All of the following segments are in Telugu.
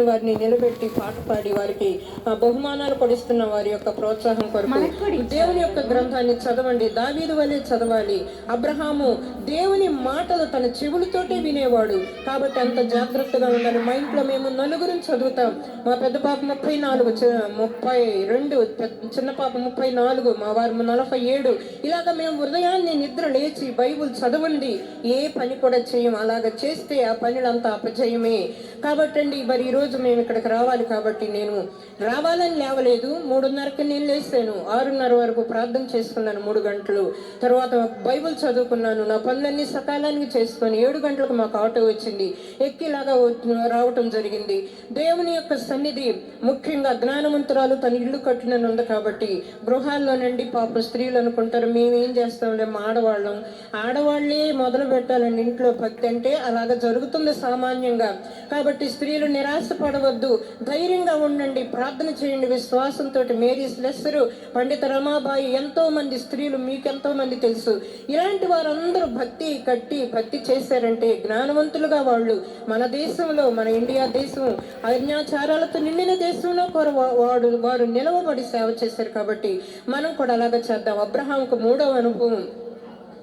వారిని నిలబెట్టి పాట పాడి వారికి ఆ, బహుమానాలు పడిస్తున్న వారి యొక్క ప్రోత్సాహం కొరకు దేవుని యొక్క గ్రంథాన్ని చదవండి. దావీదు వలె చదవాలి. అబ్రహాము దేవుని మాటలు తన చెవులతోటే వినేవాడు. కాబట్టి అంత జాగ్రత్తగా ఉండాలి. మా ఇంట్లో మేము నలుగురు చదువుతాం. మా పెద్ద పాప ముప్పై నాలుగు ముప్పై రెండు చిన్న పాప ముప్పై నాలుగు మా వారు నలభై ఏడు. ఇలాగ మేము ఉదయాన్నే నిద్ర లేచి బైబుల్ చదవండి. ఏ పని కూడా చేయం. అలాగ చేస్తే ఆ పనులంతా అపజయమే. కాబట్టి అండి మరి ఈ రోజు మేము ఇక్కడికి రావాలి కాబట్టి నేను రావాలని లేవలేదు. మూడున్నరకి నేను లేస్తాను ఆరున్నర వరకు ప్రార్థన చేసుకున్నాను మూడు గంటలు. తర్వాత బైబుల్ చదువుకున్నాను. నా పనులన్నీ సకాలానికి చేసుకొని ఏడు గంటలకు మాకు ఆటో వచ్చింది. ఎక్కిలాగా రావటం జరిగింది. దేవుని యొక్క సన్నిధి ముఖ్యంగా జ్ఞానవంతురాలు తన ఇల్లు కట్టినని ఉంది కాబట్టి గృహాల్లోనండి పాప స్త్రీలు అనుకుంటారు మేమేం చేస్తాంలే మా ఆడవాళ్ళం. ఆడవాళ్ళే మొదలు పెట్టాలండి ఇంట్లో భక్తి అంటే అలాగ జరుగుతుంది సామాన్యంగా. కాబట్టి స్త్రీలు నిరాశ పడవద్దు ధైర్యంగా ఉండండి. ప్రార్థన చేయండి. విశ్వాసంతో మేరీ స్లెస్సరు పండిత రమాబాయి ఎంతో మంది స్త్రీలు మీకు ఎంతో మంది తెలుసు. ఇలాంటి వారందరూ భక్తి కట్టి భక్తి చేశారంటే జ్ఞానవంతులుగా వాళ్ళు. మన దేశంలో మన ఇండియా దేశం అజ్ఞాచారాలతో నిండిన దేశంలో కొర వాడు వారు నిలవబడి సేవ చేశారు కాబట్టి మనం కూడా అలాగ చేద్దాం. అబ్రహాంకు మూడవ అనుభవం.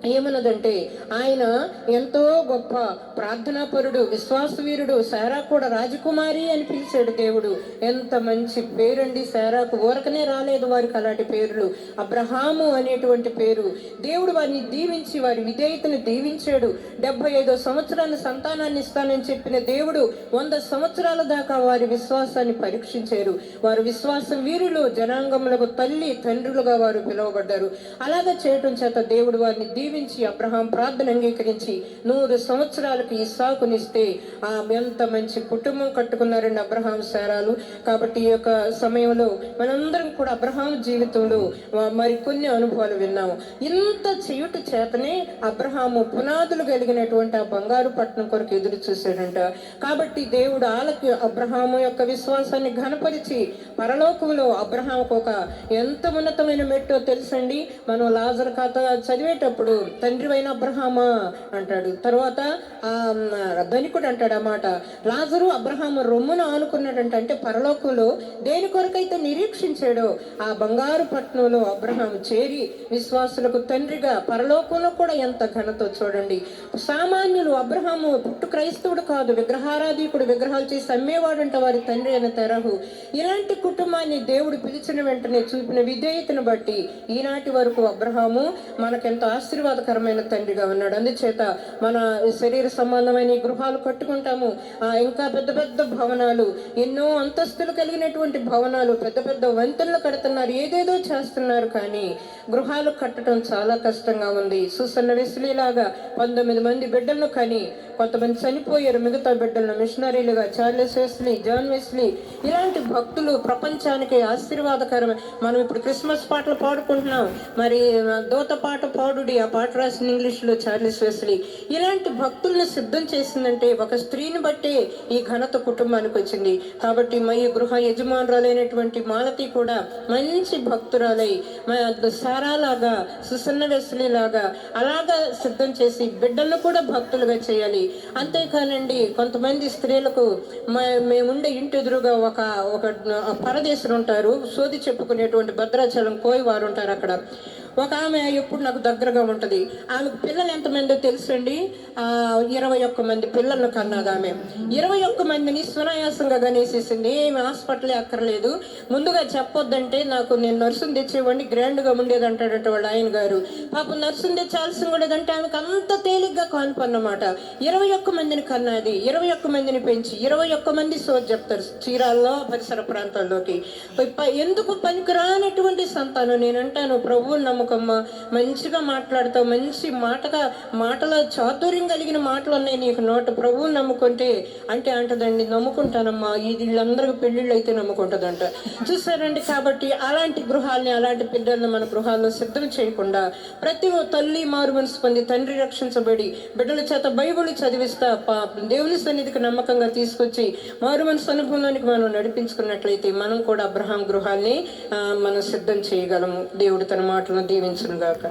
ఏమన్నదంటే ఆయన ఎంతో గొప్ప ప్రార్థనాపరుడు విశ్వాసవీరుడు సారా కూడా రాజకుమారి అని పిలిచాడు దేవుడు. ఎంత మంచి పేరండి సారాకు. ఊరకనే రాలేదు వారికి అలాంటి పేర్లు. అబ్రహాము అనేటువంటి పేరు. దేవుడు వారిని దీవించి వారి విధేయతను దీవించాడు. డెబ్బై ఐదో సంవత్సరాన్ని సంతానాన్ని ఇస్తానని చెప్పిన దేవుడు వంద సంవత్సరాల దాకా వారి విశ్వాసాన్ని పరీక్షించారు. వారు విశ్వాసం వీరులు జనాంగములకు తల్లి తండ్రులుగా వారు పిలువబడ్డారు. అలాగా చేయటం చేత దేవుడు వారిని దీవించి అబ్రహాం ప్రార్థన అంగీకరించి నూరు సంవత్సరాలకు సాకునిస్తే ఆ ఎంత మంచి కుటుంబం కట్టుకున్నారండి అబ్రహాం శారాలు. కాబట్టి ఈ యొక్క సమయంలో మనందరం కూడా అబ్రహాం జీవితంలో మరికొన్ని మరి కొన్ని అనుభవాలు విన్నాము. ఇంత చేయుట చేతనే అబ్రహాము పునాదులు కలిగినటువంటి ఆ బంగారు పట్టణం కొరకు ఎదురు చూశాడంట. కాబట్టి దేవుడు ఆలకి అబ్రహాము యొక్క విశ్వాసాన్ని ఘనపరిచి పరలోకంలో అబ్రహాంకు ఒక ఎంత ఉన్నతమైన మెట్టో తెలుసండి? మనం లాజర్ కథ చదివేటప్పుడు తండ్రి అయిన అబ్రహామా అంటాడు. తర్వాత ఆ ధనికుడు అంటాడు అన్నమాట లాజరు అబ్రహాము రొమ్మును ఆనుకున్నాడంట అంటే పరలోకంలో దేని కొరకైతే నిరీక్షించాడో ఆ బంగారు పట్నంలో అబ్రహాం చేరి విశ్వాసులకు తండ్రిగా పరలోకంలో కూడా ఎంత ఘనతో చూడండి. సామాన్యులు అబ్రహాము పుట్టు క్రైస్తవుడు కాదు విగ్రహారాధికుడు విగ్రహాలు చేసి అమ్మేవాడంట వారి తండ్రి అయిన తెరహు. ఇలాంటి కుటుంబాన్ని దేవుడు పిలిచిన వెంటనే చూపిన విధేయతను బట్టి ఈనాటి వరకు అబ్రహాము మనకెంతో ఆశీర్వాదకరమైన తండ్రిగా ఉన్నాడు. అందుచేత మన శరీర సంబంధమైన గృహాలు కట్టుకుంటాము. ఇంకా పెద్ద పెద్ద భవనాలు ఎన్నో అంతస్తులు కలిగినటువంటి భవనాలు పెద్ద పెద్ద వంతెనలు కడుతున్నారు. ఏదేదో చేస్తున్నారు కానీ గృహాలు కట్టడం చాలా కష్టంగా ఉంది. సుసన్న వెస్లీలాగా పంతొమ్మిది మంది బిడ్డలను కని కొంతమంది చనిపోయారు. మిగతా బిడ్డలను మిషనరీలుగా చార్లెస్ వెస్లీ జాన్ వెస్లీ ఇలాంటి భక్తులు ప్రపంచానికి ఆశీర్వాదకరమైన మనం ఇప్పుడు క్రిస్మస్ పాటలు పాడుకుంటున్నాం. మరి దూత పాట పాడుడి. ఆ పాట రాసిన ఇంగ్లీష్లో చార్లెస్ వెస్లీ ఇలాంటి భక్తుల్ని సిద్ధం చేసిందంటే ఒక స్త్రీని బట్టే ఈ ఘనత కుటుంబానికి వచ్చింది. కాబట్టి మా ఈ గృహ యజమానురాలైనటువంటి మాలతి కూడా మంచి భక్తురాలై మా సారాలాగా సుసన్న వెస్లీ లాగా అలాగా సిద్ధం చేసి బిడ్డలను కూడా భక్తులుగా చేయాలి. అంతేకానండి కొంతమంది స్త్రీలకు మ- మేముండే ఇంటి ఎదురుగా ఒక ఒక పరదేశులు ఉంటారు. సోది చెప్పుకునేటువంటి భద్రాచలం కోయి వారు ఉంటారు అక్కడ. ఒక ఆమె ఎప్పుడు నాకు దగ్గరగా ఉంటుంది. ఆమె పిల్లలు ఎంతమందో తెలుసండి? ఇరవై ఒక్క మంది పిల్లలను కన్నది ఆమె. ఇరవై ఒక్క మందిని సునాయాసంగా గనేసేసింది ఏమి హాస్పిటల్ అక్కర్లేదు. ముందుగా చెప్పొద్దంటే నాకు నేను నర్సుని తెచ్చేవాడిని గ్రాండ్గా ఉండేది అంటాడట వాళ్ళ ఆయన గారు. పాపం నర్సును తెచ్చాల్సి కూడా లేదంటే ఆమెకు అంత తేలిగ్గా కాన్పన్నమాట. ఇరవై ఒక్క మందిని కన్నది. ఇరవై ఒక్క మందిని పెంచి ఇరవై ఒక్క మంది సోది చెప్తారు చీరాల్లో పరిసర ప్రాంతాల్లోకి. ప- ఎందుకు పనికిరానటువంటి సంతానం? నేను ప్రభువు ప్రభువు నమ్మకమ్మ మంచిగా మాట్లాడతావు మంచి మాటగా మాటల చాతుర్యం కలిగిన మాటలు ఉన్నాయి నీకు నోట. ప్రభువు నమ్ముకుంటే అంటే అంటదండి నమ్ముకుంటానమ్మా. ఇది వీళ్ళందరికీ పెళ్ళిళ్ళు అయితే నమ్ముకుంటుందంట. చూసారండి కాబట్టి అలాంటి గృహాల్ని అలాంటి బిడ్డలను మన గృహాల్లో సిద్ధం చేయకుండా ప్రతి ఓ తల్లి మారు మనసు పొంది తండ్రి రక్షించబడి బిడ్డల చేత బైబుల్ చదివిస్తా పా దేవుని సన్నిధికి నమ్మకంగా తీసుకొచ్చి మారు మనసు అనుభవంలోనికి మనం నడిపించుకున్నట్లయితే మనం కూడా అబ్రహాం గృహాల్ని మనం సిద్ధం చేయగలము. దేవుడు తన మాటలను దీవించును గాక